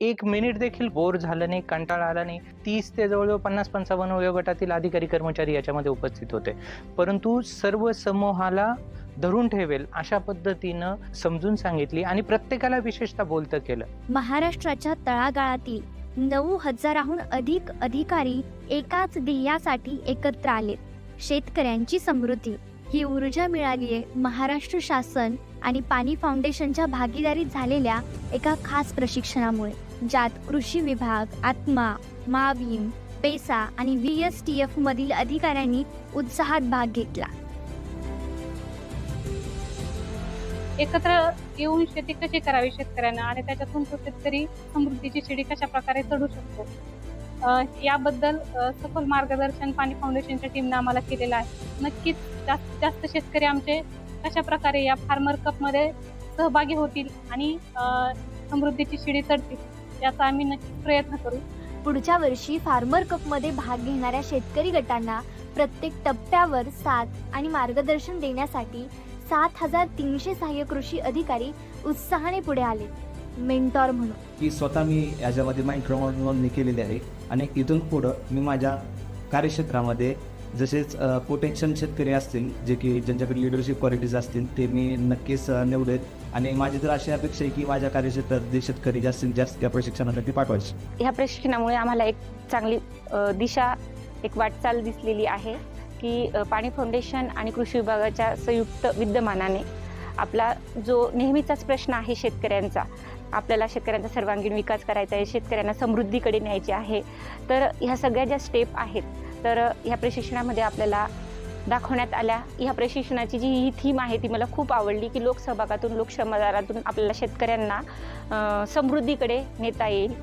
एक मिनिट देखील बोर झालं नाही कंटाळा आला नाही. तीस ते जवळजवळ पन्नास पंचावन्न वयोगटातील अधिकारी कर्मचारी याच्यामध्ये उपस्थित होते. परंतु सर्व समूहाला धरून ठेवेल अशा पद्धतीनं समजून सांगितली आणि प्रत्येकाला विशेषतः बोलतं केलं. महाराष्ट्राच्या तळागाळातील नऊ हजाराहून अधिक अधिकारी एकाच ध्येयासाठी एकत्र आलेत. शेतकऱ्यांची समृद्धी ही ऊर्जा मिळाली आहे महाराष्ट्र शासन आणि पाणी फाउंडेशनच्या भागीदारीत झालेल्या एका खास प्रशिक्षणामुळे ज्यात कृषी विभाग आत्मा मावीम पेसा आणि व्ही एस टी एफ मधील अधिकाऱ्यांनी उत्साहात भाग घेतला. एकत्र येऊन शेती कशी करावी शेतकऱ्यांना आणि त्याच्यातून तो शेतकरी समृद्धीची शिडी कशा प्रकारे चढू शकतो? याबद्दल सखोल मार्गदर्शन पाणी फाउंडेशनच्या टीमनं आम्हाला केलेलं आहे. नक्कीच जास्तीत जास्त शेतकरी आमचे कशा प्रकारे या फार्मर कपमध्ये सहभागी होतील आणि समृद्धीची शिडी चढतील याचा आम्ही नक्कीच प्रयत्न करू. पुढच्या वर्षी फार्मर कपमध्ये भाग घेणाऱ्या शेतकरी गटांना प्रत्येक टप्प्यावर साथ आणि मार्गदर्शन देण्यासाठी सात हजार तीनशे सहाय्य कृषी अधिकारी उत्साहाने पुढे आले. मेंटॉर म्हणून. की स्वतः मी याच्यामध्ये माइक्रो नोंदणी केलेली आहे. आणि इथून पुढं मी माझ्या कार्यक्षेत्रामध्ये जसेच पोटेन्शियल शेतकरी असतील जे की ज्यांच्याकडे लिडरशिप क्वालिटीज असतील ते मी नक्कीच अ, निवडेल. आणि माझी तर अशी अपेक्षा आहे की माझ्या कार्यक्षेत्रात जे शेतकरी जास्तीत जास्त त्या प्रशिक्षणासाठी पाठवायचे. ह्या प्रशिक्षणामुळे आम्हाला एक चांगली अ, दिशा एक वाटचाल दिसलेली आहे की अ, पाणी फाउंडेशन आणि कृषी विभागाच्या संयुक्त विद्यमानाने आपला जो नेहमीचाच प्रश्न आहे शेतकऱ्यांचा आपल्याला शेतकऱ्यांचा सर्वांगीण विकास करायचा आहे शेतकऱ्यांना समृद्धीकडे न्यायचे आहे तर ह्या सगळ्या ज्या स्टेप आहेत तर ह्या प्रशिक्षणामध्ये आपल्याला दाखवण्यात आल्या. ह्या प्रशिक्षणाची जी ही थीम आहे ती मला खूप आवडली की लोकसहभागातून लोकसमाजातून आपल्याला शेतकऱ्यांना समृद्धीकडे नेता येईल.